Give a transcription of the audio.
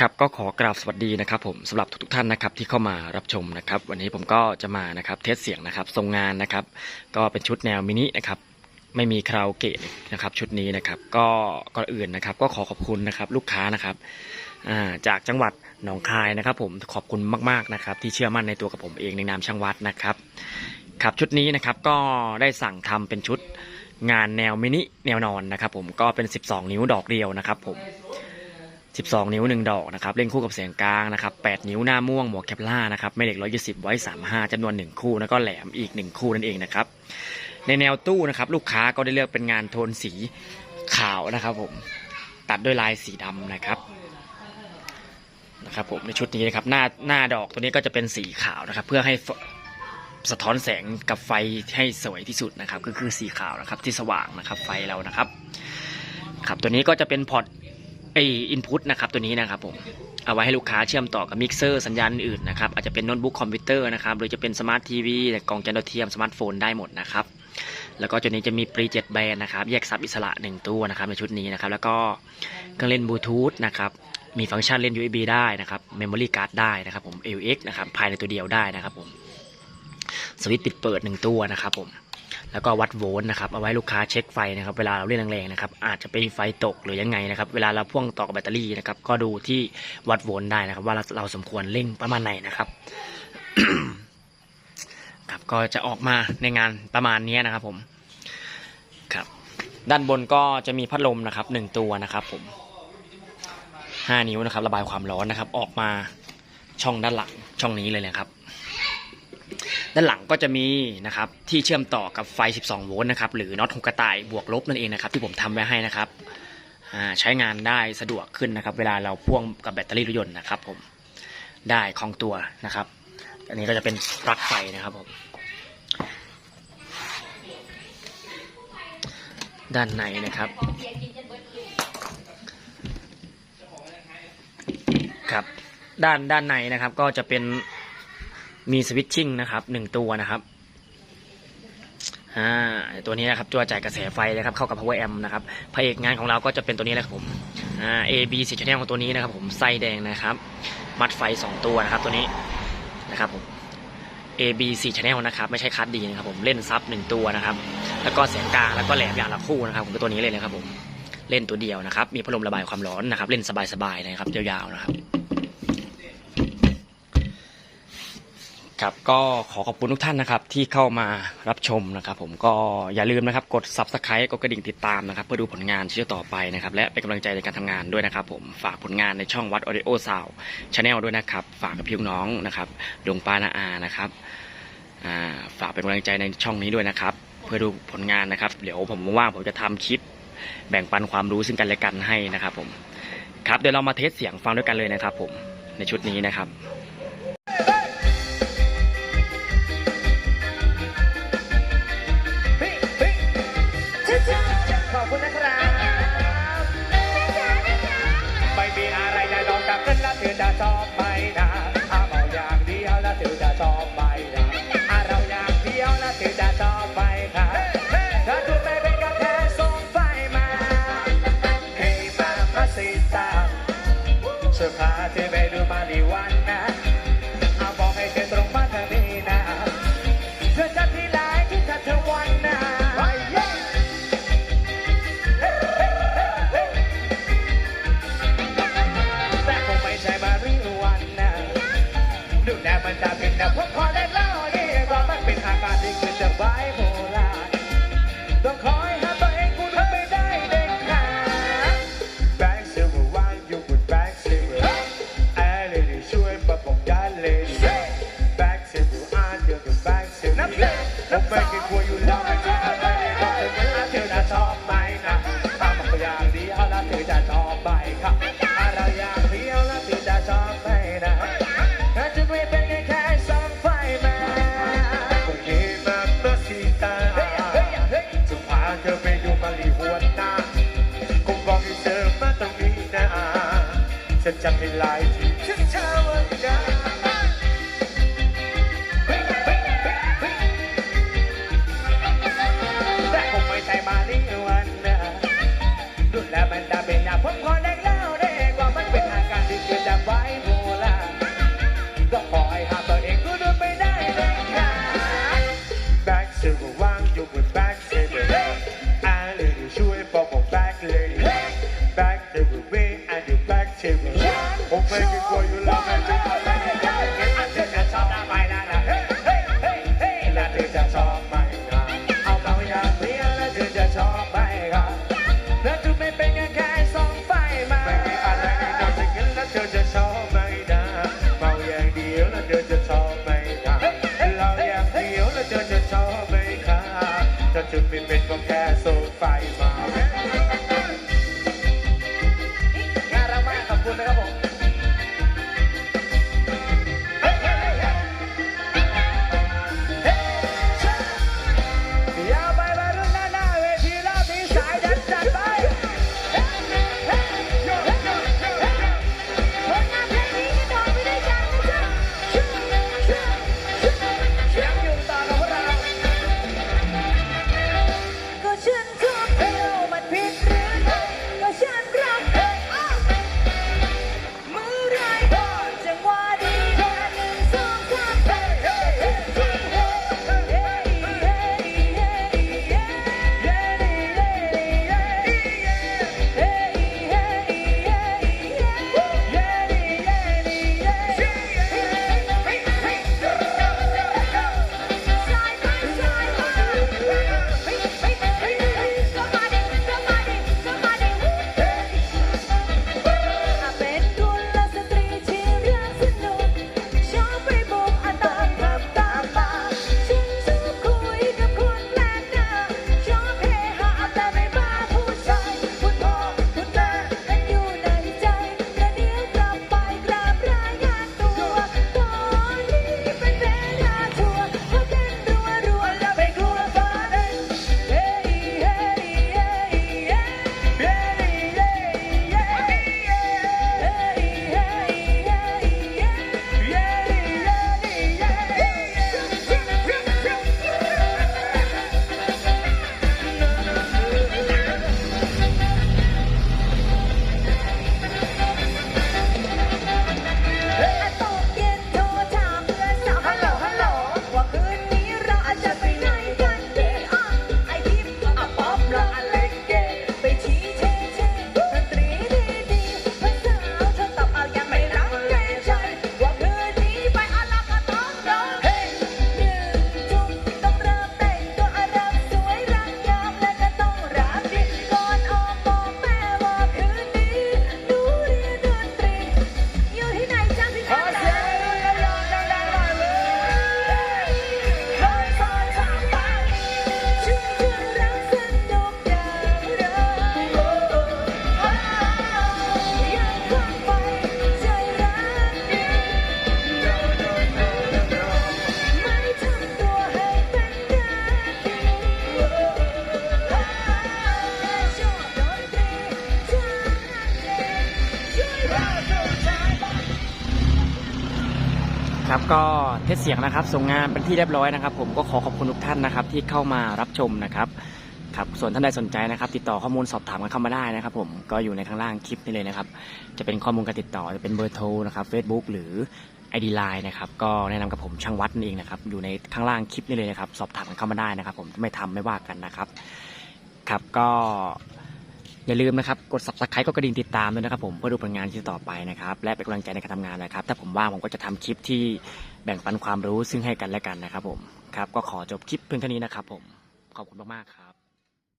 ครับก็ขอกราบสวัสดีนะครับผมสำหรับทุกๆท่านนะครับที่เข้ามารับชมนะครับวันนี้ผมก็จะมานะครับเทสเสียงนะครับทรงงานนะครับ ก็เป็นชุดแนวมินินะครับไม่มีคาราโอเกะนะครับชุดนี้นะครับก็ก่อนอื่นนะครับ ก็ขอขอบคุณนะครับลูกค้านะครับจากจังหวัดหนองคายนะครับ ผมขอบคุณมากๆนะครับ ที่เชื่อมั่นในตัวกับผมเองในนามช่างวัดนะครับครับชุดนี้นะครับก็ได้สั่งทำเป็นชุดงานแนวมินิแนวนอนนะครับ ผมก็เป็น 12 นิ้วดอกเดียวนะครับ ผม 12 นิ้ว 1 ดอกนะครับเล่นคู่กับเสียงกลางนะครับ8นิ้วหน้าม่วงหมวกแคปล่านะครับไม่เหล็ก 120 ไว้ 35จำนวน 1 คู่ แล้วก็แหลมอีก 1 คู่นั่นเองนะครับในแนวตู้นะครับลูกค้าก็ได้เลือกเป็นงานโทนสีขาวนะครับผมตัดด้วยลายสีดำนะครับนะครับผมในชุดนี้นะครับหน้าหน้าดอกตัวนี้ก็จะเป็นสีขาวนะครับ เพื่อให้สะท้อนแสงกับไฟให้สวยที่สุดนะครับ ก็คือสีขาวนะครับที่สว่างนะครับไฟเรานะครับครับตัวนี้ก็จะเป็นพอร์ต ไออินพุตนะครับตัวนี้นะครับผมเอาไว้ให้ลูกค้าเชื่อมต่อกับมิกเซอร์สัญญาณอื่นนะครับอาจจะเป็นโน้ตบุ๊กคอมพิวเตอร์นะครับหรือจะเป็นสมาร์ททีวีกล่องจานดาวเทียมสมาร์ทโฟนได้หมดนะครับแล้วก็ตัวนี้จะมีปรีเจ็ดแบนนะครับแยกซับอิสระหนึ่งตัวนะครับในชุดนี้นะครับแล้วก็เครื่องเล่นบลูทูธนะครับมีฟังก์ชันเล่น USB ได้นะครับเมมโมรี่การ์ดได้นะครับผม AUX นะครับภายในตัวเดียวได้นะครับผมสวิตช์ปิดเปิดหนึ่งตัวนะครับผม แล้วก็วัดโวลต์นะครับเอาไว้ลูกค้าเช็คไฟนะครับเวลาเราเล่นแรงๆนะครับอาจจะเป็นไฟตกหรือยังไงนะครับเวลาเราพ่วงต่อกับแบตเตอรี่นะครับก็ดูที่วัดโวลต์ได้นะครับ ว่าเราเราสมควรเล่นประมาณไหนนะครับครับก็จะออกมาในงานประมาณนี้นะครับผมครับด้านบนก็จะมีพัดลมนะครับหนึ่งตัวนะครับผมห้านิ้วนะครับ ระบายความร้อนนะครับ ออกมาช่องด้านหลังช่องนี้เลยนะครับ ด้านหลังก็จะมีนะครับที่เชื่อมต่อกับไฟ 12 โวลต์นะครับหรือน็อตหกกระต่ายบวกลบนั่นเองนะครับที่ผมทำไว้ให้นะครับใช้งานได้สะดวกขึ้นนะครับ เวลาเราพ่วงกับแบตเตอรี่รถยนต์นะครับ ผมได้คล่องตัวนะครับ อันนี้ก็จะเป็นปลั๊กไฟนะครับผมด้านในนะครับครับ ด้านด้านในนะครับก็จะเป็น มีสวิตชิ่งนะครับหนึ่งตัวนะครับอ่าตัวนี้นะครับตัวจ่ายกระแสไฟนะครับเข้ากับ power amp นะครับพระเอกงานของเราก็จะเป็นตัวนี้แหละครับผมอ่า A B สีชแนลของตัวนี้นะครับผมไส้แดงนะครับ มัดไฟ 2 ตัวนะครับตัวนี้นะครับผม A B 4 channel นะครับไม่ใช่คัดดีนะครับผมเล่นซับหนึ่งตัวนะครับ แล้วก็เสียงกลางแล้วก็แหลมอย่างละคู่นะครับผมก็ตัวนี้เลยนะครับผมเล่นตัวเดียวนะครับ มีพัดลมระบายความร้อนนะครับ เล่นสบายๆนะครับยาวๆนะครับ ครับก็ขอขอบคุณทุกท่านนะครับที่เข้ามารับชมนะครับ ผมก็อย่าลืมนะครับกด subscribe กดกระดิ่งติดตามนะครับ เพื่อดูผลงานที่จะต่อไปนะครับ และเป็นกำลังใจในการทำงานด้วยนะครับ ผมฝากผลงานในช่องวัด Audio Sound Channel ด้วยนะครับ ฝากกับพี่น้องนะครับดวงปานาอานะครับฝากเป็นกำลังใจในช่องนี้ด้วยนะครับ เพื่อดูผลงานนะครับ เดี๋ยวผมว่างผมจะทำคลิป แบ่งปันความรู้ซึ่งกันและกันให้นะครับ ผมครับเดี๋ยวเรามาเทสเสียงฟังด้วยกันเลยนะครับ ผมในชุดนี้นะครับ สีตาเสื้อผ้าที่ไปดูม ฉันจะ ไม่เป็นก็แค่โซไฟมาน่ารักมากขอบคุณนะครับ ก็เทสเสียงนะครับ ส่งงานเป็นที่เรียบร้อยนะครับ ผมก็ขอขอบคุณทุกท่านนะครับ ที่เข้ามารับชมนะครับครับส่วนท่านใดสนใจนะครับ ติดต่อข้อมูลสอบถามกันเข้ามาได้นะครับ ผมก็อยู่ในข้างล่างคลิปนี้เลยนะครับ จะเป็นข้อมูลการติดต่อจะเป็นเบอร์โทรนะครับ Facebook หรือ ID Line นะครับก็แนะนำกับผมช่างวัดนั่นเองนะครับอยู่ในข้างล่างคลิปนี้เลยนะครับ สอบถามกันเข้ามาได้นะครับ ผมไม่ทำไม่ว่ากันนะครับ ครับก็ อย่าลืมนะครับกด subscribe ก็กระดิ่งติดตามด้วยนะครับผมเพื่อดูผลงานที่ต่อไปนะครับและเป็นกำลังใจในการทำงานนะครับ ถ้าผมว่างผมก็จะทำคลิปที่แบ่งปันความรู้ซึ่งให้กันและกันนะครับผมครับก็ขอจบคลิปเพียงเท่านี้นะครับผมขอบคุณมากๆครับ